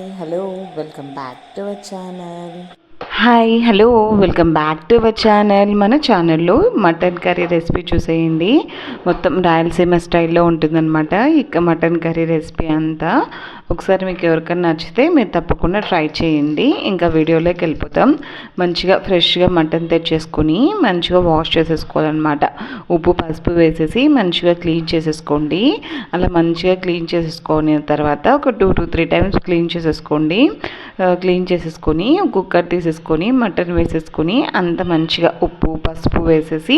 Hi hello welcome back to our channel hi hello welcome back to our channel మన ఛానల్లో mutton curry recipe చూసేయండి. మొత్తం రాయలసీమ స్టైల్లో ఉంటుందన్నమాట. ఇక మటన్ కర్రీ రెసిపీ అంతా ఒకసారి మీకు ఎవరికైనా నచ్చితే మీరు తప్పకుండా ట్రై చేయండి. ఇంకా వీడియోలోకి వెళ్ళిపోతాం. మంచిగా ఫ్రెష్గా మటన్ తెచ్చేసుకొని మంచిగా వాష్ చేసేసుకోవాలన్నమాట. ఉప్పు పసుపు వేసేసి మంచిగా క్లీన్ చేసేసుకోండి. అలా మంచిగా క్లీన్ చేసేసుకొని తర్వాత ఒక two to three times clean చేసేసుకోండి. క్లీన్ చేసేసుకొని కుక్కర్ వేసేసుకొని మటన్ వేసేసుకొని అంత మంచిగా ఉప్పు పసుపు వేసేసి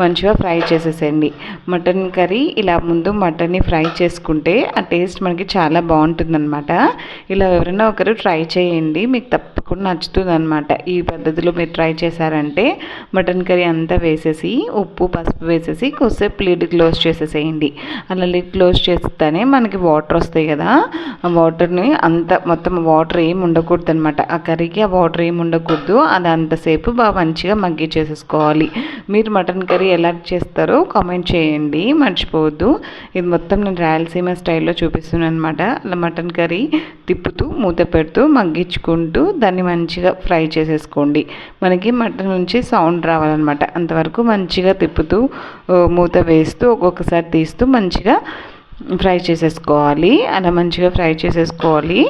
మంచిగా ఫ్రై చేసేసేయండి. మటన్ కర్రీ ఇలా ముందు మటన్ని ఫ్రై చేసుకుంటే ఆ టేస్ట్ మనకి చాలా బాగుంటుందన్నమాట. ఇలా ఎవరైనా ఒకరు ట్రై చేయండి మీకు తప్పకుండా నచ్చుతుందన్నమాట. ఈ పద్ధతిలో మీరు ట్రై చేశారంటే మటన్ కర్రీ అంతా వేసేసి ఉప్పు పసుపు వేసేసి కొద్దిసేపు లిడ్ క్లోజ్ చేసేసేయండి. అలా లిడ్ క్లోజ్ చేస్తేనే మనకి వాటర్ వస్తాయి కదా. ఆ వాటర్ని అంత మొత్తం వాటర్ ఏమి ఉండకూడదు అనమాట ఆ కర్రీకి ఆ వాటర్ ఏమి ఉండకూడదు. అది అంతసేపు బాగా మంచిగా మగ్గి చేసేసుకోవాలి. మీరు మటన్ కర్రీ ఎలా చేస్తారో కామెంట్ చేయండి. మర్చిపోవద్దు. ఇది మొత్తం నేను రాయలసీమ స్టైల్లో చూపిస్తున్నాను అనమాట అలా మటన్ కర్రీ తిప్పుతూ మూత పెడుతూ మగ్గించుకుంటూ దాన్ని మంచిగా ఫ్రై చేసేసుకోండి. మనకి మటన్ నుంచి సౌండ్ రావాలన్నమాట. అంతవరకు మంచిగా తిప్పుతూ మూత వేస్తూ ఒక్కొక్కసారి తీస్తూ మంచిగా ఫ్రై చేసేసుకోవాలి. అలా మంచిగా ఫ్రై చేసేసుకోవాలి.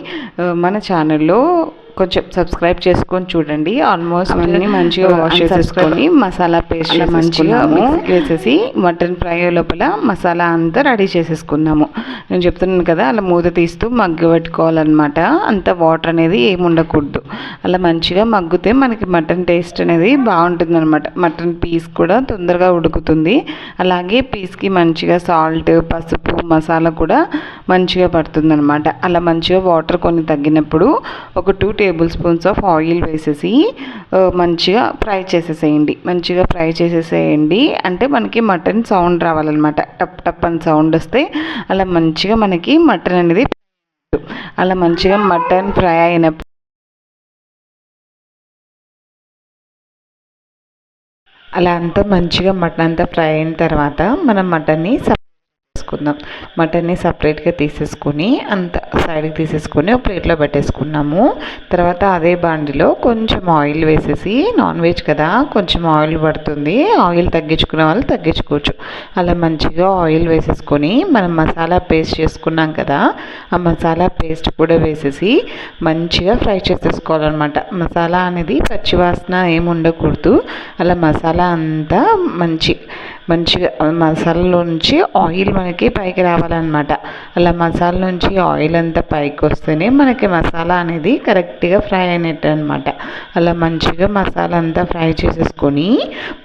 మన ఛానల్లో కొంచెం సబ్స్క్రైబ్ చేసుకొని చూడండి. ఆల్మోస్ట్ అన్నీ మంచిగా వాష్ చేసేసుకొని మసాలా పేస్ట్ మంచిగా వేసేసి మటన్ ఫ్రై లోపల మసాలా అంతా రెడీ చేసేసుకున్నాము. నేను చెప్తున్నాను కదా అలా మూత తీస్తూ మగ్గు పెట్టుకోవాలన్నమాట. అంత వాటర్ అనేది ఏమి ఉండకూడదు. అలా మంచిగా మగ్గితే మనకి మటన్ టేస్ట్ అనేది బాగుంటుంది అనమాట మటన్ పీస్ కూడా తొందరగా ఉడుకుతుంది. అలాగే పీస్కి మంచిగా సాల్ట్ పసుపు మసాలా కూడా మంచిగా పడుతుంది అనమాట అలా మంచిగా వాటర్ కొన్ని తగ్గినప్పుడు ఒక two table spoons of oil వేసేసి మంచిగా ఫ్రై చేసేసేయండి. మంచిగా ఫ్రై చేసేసేయండి. అంటే మనకి మటన్ సౌండ్ రావాలన్నమాట. టప్ టప్ అని సౌండ్ వస్తే అలా మంచిగా మనకి మటన్ అనేది అలా మంచిగా మటన్ ఫ్రై అయినప్పుడు అలా అంతా మంచిగా మటన్ అంతా ఫ్రై అయిన తర్వాత మనం మటన్ని తీసుకుందాం మటన్ని సపరేట్గా తీసేసుకొని అంత సైడ్కి తీసేసుకొని ఒక ప్లేట్లో పెట్టేసుకున్నాము. తర్వాత అదే బాండిలో కొంచెం ఆయిల్ వేసేసి నాన్ వెజ్ కదా కొంచెం ఆయిల్ పడుతుంది. ఆయిల్ తగ్గించుకునే వాళ్ళు తగ్గించుకోవచ్చు. అలా మంచిగా ఆయిల్ వేసేసుకొని మనం మసాలా పేస్ట్ చేసుకున్నాం కదా ఆ మసాలా పేస్ట్ కూడా వేసేసి మంచిగా ఫ్రై చేసేసుకోవాలన్నమాట. మసాలా అనేది పచ్చివాసన ఏమి ఉండకూడదు. అలా మసాలా అంతా మంచి మంచిగా మసాలాలో నుంచి ఆయిల్ మనకి పైకి రావాలన్నమాట. అలా మసాలా నుంచి ఆయిల్ అంతా పైకి వస్తేనే మనకి మసాలా అనేది కరెక్ట్గా ఫ్రై అయినట్టు అనమాట అలా మంచిగా మసాలా అంతా ఫ్రై చేసేసుకొని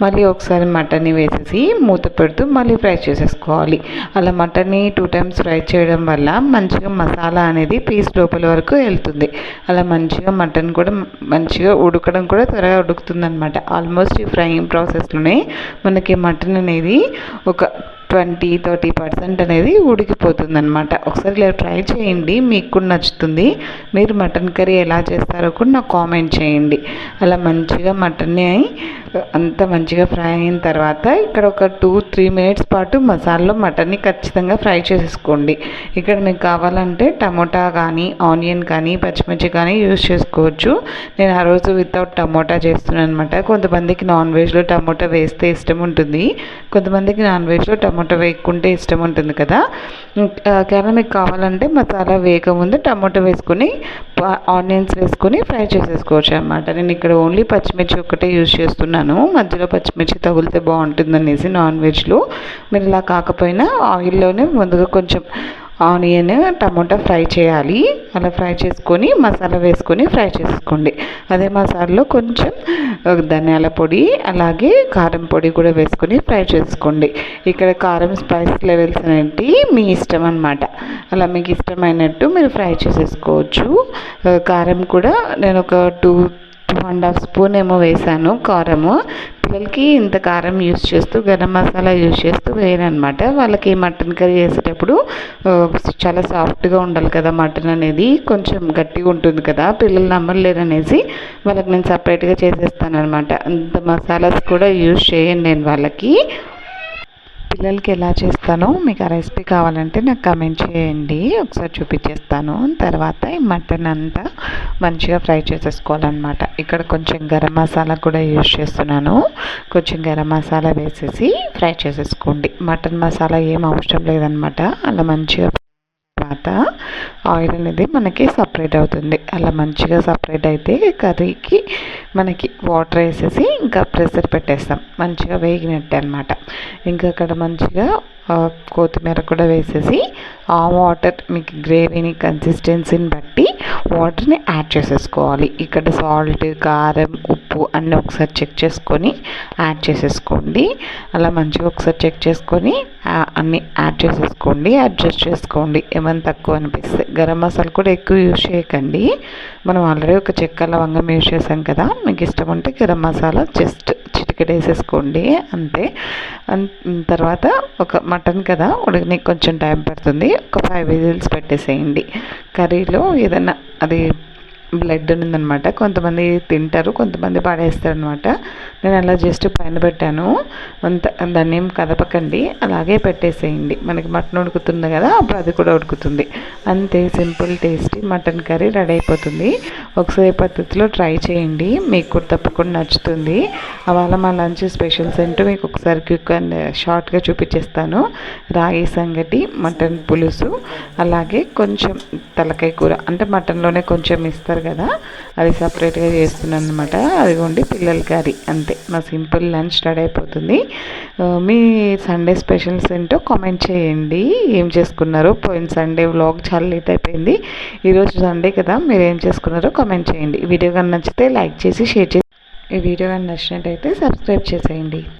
మళ్ళీ ఒకసారి మటన్ని వేసేసి మూత పెడుతూ మళ్ళీ ఫ్రై చేసేసుకోవాలి. అలా మటన్ని టూ టైమ్స్ ఫ్రై చేయడం వల్ల మంచిగా మసాలా అనేది పీస్ లోపల వరకు వెళ్తుంది. అలా మంచిగా మటన్ కూడా మంచిగా ఉడకడం కూడా త్వరగా ఉడుకుతుంది అనమాట ఆల్మోస్ట్ ఈ ఫ్రైయింగ్ ప్రాసెస్లోనే మనకి మటన్ అనేది అనేది ఒక ట్వంటీ థర్టీ పర్సెంట్ అనేది ఉడికిపోతుంది అనమాట ఒకసారి ఇలా ట్రై చేయండి మీకు కూడా నచ్చుతుంది. మీరు మటన్ కర్రీ ఎలా చేస్తారో కూడా నాకు కామెంట్ చేయండి. అలా మంచిగా మటన్ని అంత మంచిగా ఫ్రై అయిన తర్వాత ఇక్కడ ఒక టూ త్రీ మినిట్స్ పాటు మసాలాలో మటన్ని ఖచ్చితంగా ఫ్రై చేసేసుకోండి. ఇక్కడ మీకు కావాలంటే టమోటా కానీ ఆనియన్ కానీ పచ్చిమిర్చి కానీ యూజ్ చేసుకోవచ్చు. నేను ఆ రోజు వితౌట్ టమోటా చేస్తున్నాను అనమాట కొంతమందికి నాన్ వెజ్లో టమోటా వేస్తే ఇష్టం ఉంటుంది. కొంతమందికి నాన్ వెజ్లో టమోటా వేయకుంటే ఇష్టం ఉంటుంది కదా. కేవలం మీకు కావాలంటే మసాలా వేయకముందు టమాటో వేసుకొని ఆనియన్స్ వేసుకొని ఫ్రై చేసేసుకోవచ్చు అనమాట నేను ఇక్కడ ఓన్లీ పచ్చిమిర్చి ఒకటే యూజ్ చేస్తున్నాను. మధ్యలో పచ్చిమిర్చి తగిలితే బాగుంటుంది అనేసి నాన్ వెజ్లో. మీరు ఇలా కాకపోయినా ఆయిల్లోనే ముందుగా కొంచెం ఆనియన్ టమోటా ఫ్రై చేయాలి. అలా ఫ్రై చేసుకొని మసాలా వేసుకొని ఫ్రై చేసుకోండి. అదే మసాలాలో కొంచెం ధనియాల పొడి అలాగే కారం పొడి కూడా వేసుకొని ఫ్రై చేసుకోండి. ఇక్కడ కారం స్పైస్ లెవెల్స్ అనేవి మీ ఇష్టం అనమాట అలా మీకు ఇష్టమైనట్టు మీరు ఫ్రై చేసేసుకోవచ్చు. కారం కూడా నేను ఒక two two and half spoon ఏమో వేసాను కారము. పిల్లలకి ఇంత కారం యూస్ చేస్తూ గరం మసాలా యూస్ చేస్తూ వేయనమాట వాళ్ళకి మటన్ కర్రీ చేసేటప్పుడు చాలా సాఫ్ట్గా ఉండాలి కదా మటన్ అనేది కొంచెం గట్టిగా ఉంటుంది కదా పిల్లలు నమ్మలేరు అనేసి వాళ్ళకి నేను సపరేట్గా చేసేస్తాను అనమాట అంత మసాలాస్ కూడా యూస్ చేయను నేను వాళ్ళకి. పిల్లలకి ఎలా చేస్తానో మీకు ఆ రెసిపీ కావాలంటే నాకు కమెంట్ చేయండి. ఒకసారి చూపించేస్తాను. తర్వాత ఈ మటన్ అంతా మంచిగా ఫ్రై చేసేసుకోవాలన్నమాట. ఇక్కడ కొంచెం గరం మసాలా కూడా యూజ్ చేస్తున్నాను. కొంచెం గరం మసాలా వేసేసి ఫ్రై చేసేసుకోండి. మటన్ మసాలా ఏం అవసరం లేదనమాట అలా మంచిగా తర్వాత ఆయిల్ అనేది మనకి సపరేట్ అవుతుంది. అలా మంచిగా సపరేట్ అయితే కర్రీకి మనకి వాటర్ వేసేసి ఇంకా ప్రెషర్ పెట్టేస్తాం. మంచిగా వేగినట్టే అనమాట ఇంకా అక్కడ మంచిగా కొత్తిమీర కూడా వేసేసి ఆ వాటర్ మీకు గ్రేవీని కన్సిస్టెన్సీని బట్టి వాటర్ని యాడ్ చేసేసుకోవాలి. ఇక్కడ సాల్ట్ కారం ఉప్పు అన్నీ ఒకసారి చెక్ చేసుకొని యాడ్ చేసేసుకోండి. అలా మంచిగా ఒకసారి చెక్ చేసుకొని అన్నీ యాడ్ చేసేసుకోండి. అడ్జస్ట్ చేసుకోండి. ఏమైనా తక్కువ అనిపిస్తే. గరం మసాలా కూడా ఎక్కువ యూజ్ చేయకండి. మనం ఆల్రెడీ ఒక చెక్క లవంగం యూజ్ చేసాం కదా మీకు ఇష్టం ఉంటే గరం మసాలా జస్ట్ చిటికెట్ వేసేసుకోండి అంతే తర్వాత ఒక మటన్ కదా ఉడకనికి కొంచెం టైం పడుతుంది. ఒక ఫైవ్ విజిల్స్ పెట్టేసేయండి. కర్రీలో ఏదైనా అది బ్లడ్ ఉందనమాట కొంతమంది తింటారు కొంతమంది పాడేస్తారు అనమాట నేను అలా జస్ట్ పైన పెట్టాను. అంత దాన్ని ఏం కదపకండి. అలాగే పెట్టేసేయండి. మనకి మటన్ ఉడుకుతుంది కదా అప్పుడు అది కూడా ఉడుకుతుంది. అంతే simple tasty mutton curry ready అయిపోతుంది. ఒకసారి పద్ధతిలో ట్రై చేయండి. మీకు తప్పకుండా నచ్చుతుంది. అవాళ మా లంచ్ స్పెషల్స్ ఏంటో మీకు ఒకసారి క్విక్ అండ్ షార్ట్గా చూపించేస్తాను. రాగి సంగటి మటన్ పులుసు అలాగే కొంచెం తలకాయ కూర. అంటే మటన్లోనే కొంచెం ఇస్తారు కదా అది సపరేట్గా చేస్తున్నాను అనమాట అదిగోండి పిల్లల కర్రీ. అంతే మా సింపుల్ లంచ్ స్టార్ట్ అయిపోతుంది. మీ సండే స్పెషల్స్ ఏంటో కామెంట్ చేయండి. ఏం చేసుకున్నారో? పోయిన సండే వ్లాగ్ చాలా లేట్ అయిపోయింది. ఈరోజు సండే కదా మీరు ఏం చేసుకున్నారో కామెంట్ చేయండి. వీడియో కానీ నచ్చితే లైక్ చేసి షేర్ చేసి ఈ వీడియో కానీ నచ్చినట్టయితే సబ్స్క్రైబ్ చేసేయండి.